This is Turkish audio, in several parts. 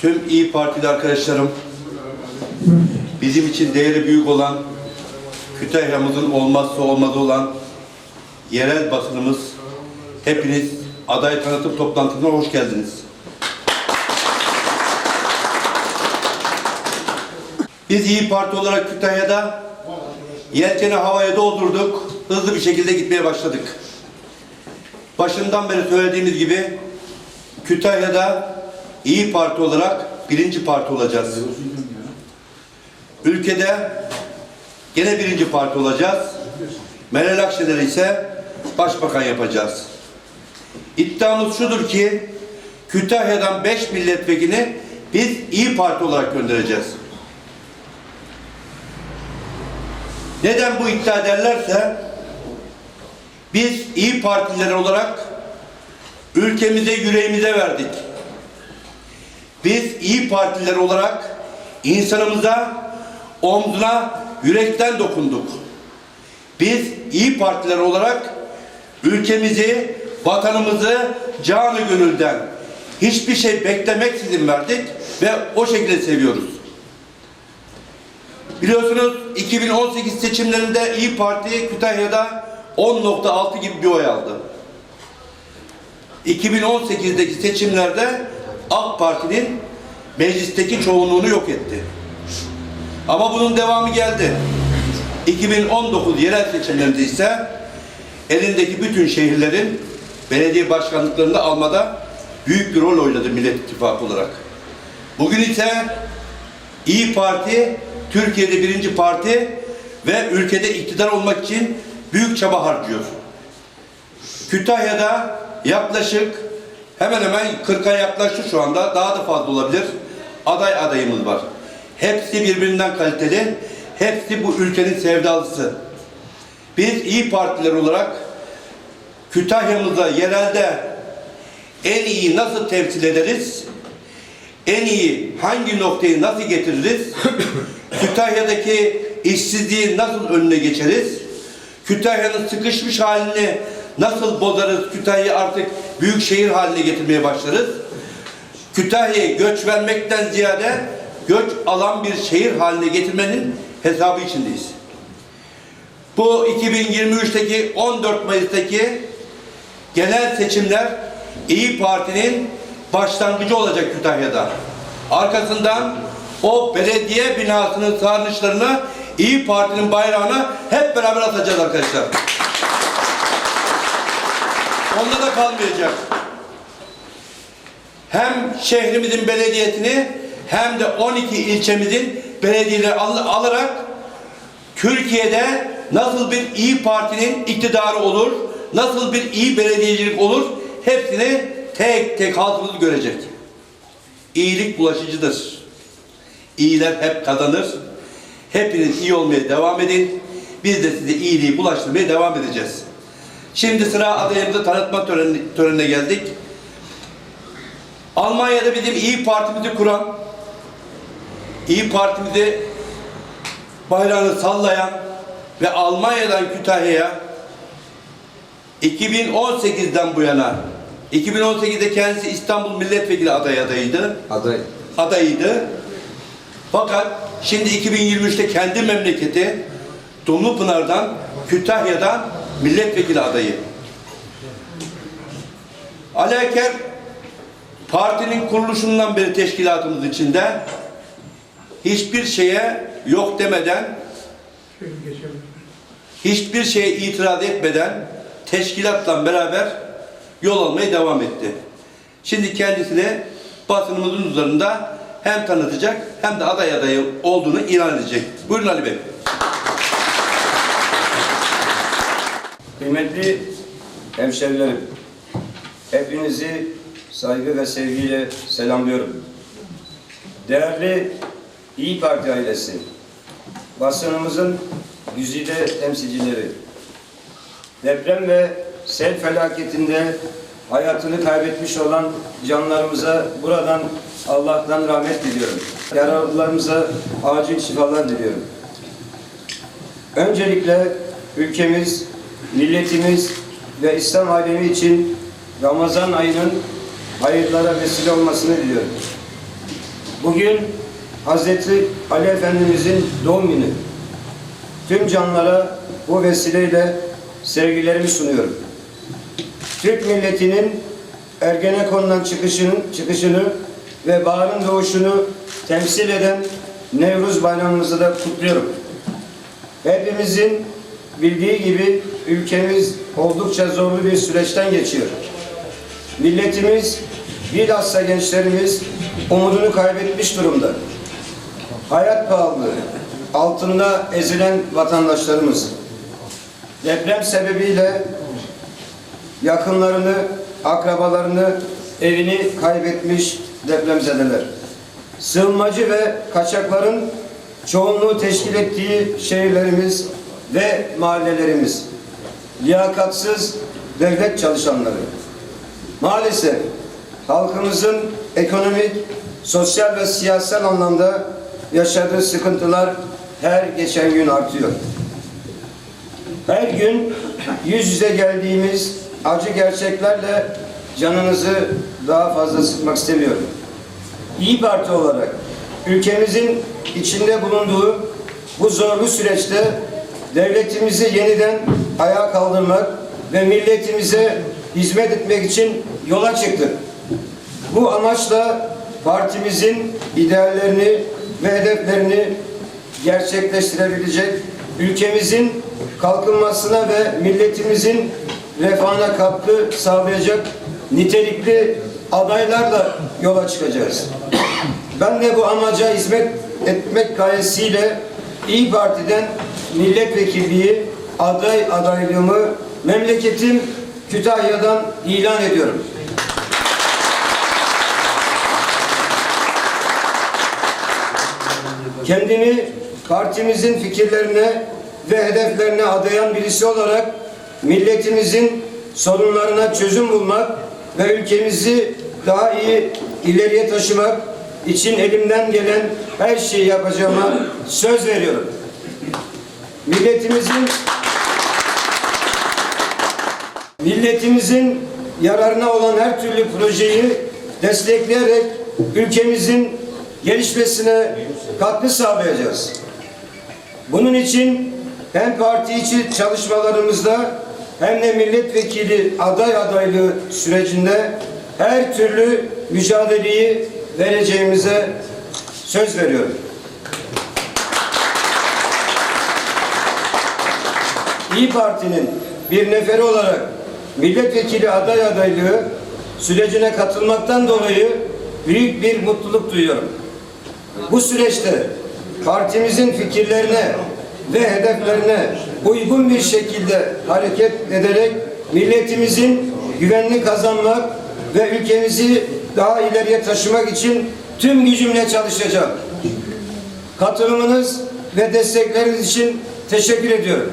tüm İyi Partili arkadaşlarım, bizim için değeri büyük olan, Kütahya'mızın olmazsa olmazı olan yerel basınımız, hepiniz aday tanıtım toplantısına hoş geldiniz. Biz İyi Parti olarak Kütahya'da yelkeni havaya doldurduk, hızlı bir şekilde gitmeye başladık. Başından beri söylediğimiz gibi Kütahya'da İyi Parti olarak birinci parti olacağız. Ülkede gene birinci parti olacağız. Meral Akşener'i ise başbakan yapacağız. İddiamız şudur ki Kütahya'dan 5 milletvekili biz İyi Parti olarak göndereceğiz. Neden bu iddia ederlerse biz İyi Partililer olarak ülkemize yüreğimize verdik. Biz İyi Partililer olarak insanımıza omzuna yürekten dokunduk. Biz İyi Partiler olarak ülkemizi, vatanımızı canı gönülden hiçbir şey beklemeksizin verdik ve o şekilde seviyoruz. Biliyorsunuz 2018 seçimlerinde İyi Parti Kütahya'da 10.6 gibi bir oy aldı. 2018'deki seçimlerde AK Parti'nin meclisteki çoğunluğunu yok etti. Ama bunun devamı geldi. 2019 yerel seçimlerinde ise elindeki bütün şehirlerin belediye başkanlıklarını almada büyük bir rol oynadı Millet İttifakı olarak. Bugün ise İyi Parti Türkiye'de birinci parti ve ülkede iktidar olmak için büyük çaba harcıyor. Kütahya'da yaklaşık hemen hemen 40'a yaklaştı şu anda. Daha da fazla olabilir. Aday adayımız var. Hepsi birbirinden kaliteli. Hepsi bu ülkenin sevdalısı. Biz iyi partiler olarak Kütahya'mızda yerelde en iyi nasıl temsil ederiz? En iyi hangi noktayı nasıl getiririz? Kütahya'daki işsizliği nasıl önüne geçeriz? Kütahya'nın sıkışmış halini nasıl bozarız? Kütahya'yı artık büyük şehir haline getirmeye başlarız. Kütahya'yı göç vermekten ziyade göç alan bir şehir haline getirmenin hesabı içindeyiz. Bu 2023'teki 14 Mayıs'taki genel seçimler İyi Parti'nin başlangıcı olacak Kütahya'da. Arkasından o belediye binasının sarnıçlarını İyi Parti'nin bayrağına hep beraber atacağız arkadaşlar. Onda da kalmayacak. Hem şehrimizin belediyesini hem de 12 ilçemizin belediyeleri al- alarak Türkiye'de nasıl bir iyi partinin iktidarı olur, nasıl bir iyi belediyecilik olur hepsini tek tek halkımız görecek. İyilik bulaşıcıdır. İyiler hep kazanır. Hepiniz iyi olmaya devam edin. Biz de size iyiliği bulaştırmaya devam edeceğiz. Şimdi sıra adayımızı tanıtma töreni, törenine geldik. Almanya'da bizim İyi Partimizi kuran, İyi Partimizi bayrağını sallayan ve Almanya'dan Kütahya'ya 2018'den bu yana 2018'de kendisi İstanbul Milletvekili aday adayıydı. Aday. Adayıydı. Fakat şimdi 2023'te kendi memleketi Dumlupınar'dan Kütahya'dan milletvekili adayı. Ali Eker partinin kuruluşundan beri teşkilatımız içinde hiçbir şeye yok demeden hiçbir şeye itiraz etmeden teşkilatla beraber yol almaya devam etti. Şimdi kendisini basınımızın üzerinde hem tanıtacak hem de aday adayı olduğunu ilan edecek. Buyurun Ali Bey. Kıymetli hemşerilerim, hepinizi saygı ve sevgiyle selamlıyorum. Değerli İyi Parti ailesi, basınımızın güzide temsilcileri, deprem ve sel felaketinde hayatını kaybetmiş olan canlarımıza buradan Allah'tan rahmet diliyorum. Yaralılarımıza acil şifalar diliyorum. Öncelikle ülkemiz, milletimiz ve İslam alemi için Ramazan ayının hayırlara vesile olmasını diliyorum. Bugün Hazreti Ali Efendimizin doğum günü. Tüm canlara bu vesileyle sevgilerimi sunuyorum. Türk milletinin Ergenekon'dan çıkışının, çıkışını ve baharın doğuşunu temsil eden Nevruz bayramımızı da kutluyorum. Hepimizin bildiği gibi ülkemiz oldukça zorlu bir süreçten geçiyor. Milletimiz, bilhassa gençlerimiz umudunu kaybetmiş durumda. Hayat pahalılığı, altında ezilen vatandaşlarımız, deprem sebebiyle yakınlarını, akrabalarını, evini kaybetmiş depremzedeler. Sığınmacı ve kaçakların çoğunluğu teşkil ettiği şehirlerimiz ve mahallelerimiz. Liyakatsız devlet çalışanları. Maalesef halkımızın ekonomik, sosyal ve siyasal anlamda yaşadığı sıkıntılar her geçen gün artıyor. Her gün yüz yüze geldiğimiz acı gerçeklerle canınızı daha fazla sıkmak istemiyorum. İyi Parti olarak ülkemizin içinde bulunduğu bu zorlu süreçte devletimizi yeniden ayağa kaldırmak ve milletimize hizmet etmek için yola çıktık. Bu amaçla partimizin ideallerini ve hedeflerini gerçekleştirebilecek, ülkemizin kalkınmasına ve milletimizin refahına katkı sağlayacak nitelikli adaylarla yola çıkacağız. Ben de bu amaca hizmet etmek gayesiyle İyi Parti'den milletvekilliği aday adaylığımı memleketim Kütahya'dan ilan ediyorum. Kendimi partimizin fikirlerine ve hedeflerine adayan birisi olarak milletimizin sorunlarına çözüm bulmak ve ülkemizi daha iyi ileriye taşımak için elimden gelen her şeyi yapacağıma söz veriyorum. Milletimizin milletimizin yararına olan her türlü projeyi destekleyerek ülkemizin gelişmesine katkı sağlayacağız. Bunun için hem parti içi çalışmalarımızda hem de milletvekili aday adaylığı sürecinde her türlü mücadeleyi vereceğimize söz veriyorum. İyi Parti'nin bir neferi olarak milletvekili aday adaylığı sürecine katılmaktan dolayı büyük bir mutluluk duyuyorum. Bu süreçte partimizin fikirlerine ve hedeflerine uygun bir şekilde hareket ederek milletimizin güvenini kazanmak ve ülkemizi daha ileriye taşımak için tüm gücümle çalışacağım. Katılımınız ve destekleriniz için teşekkür ediyorum.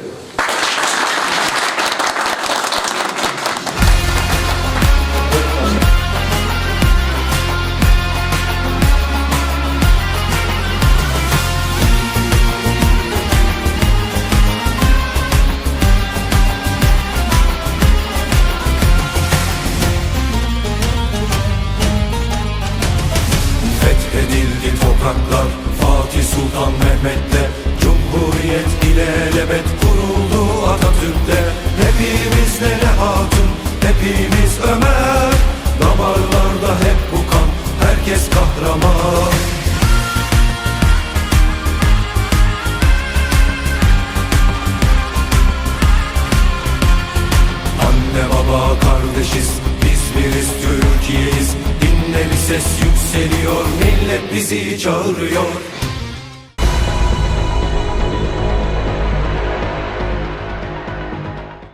Bizi çağırıyor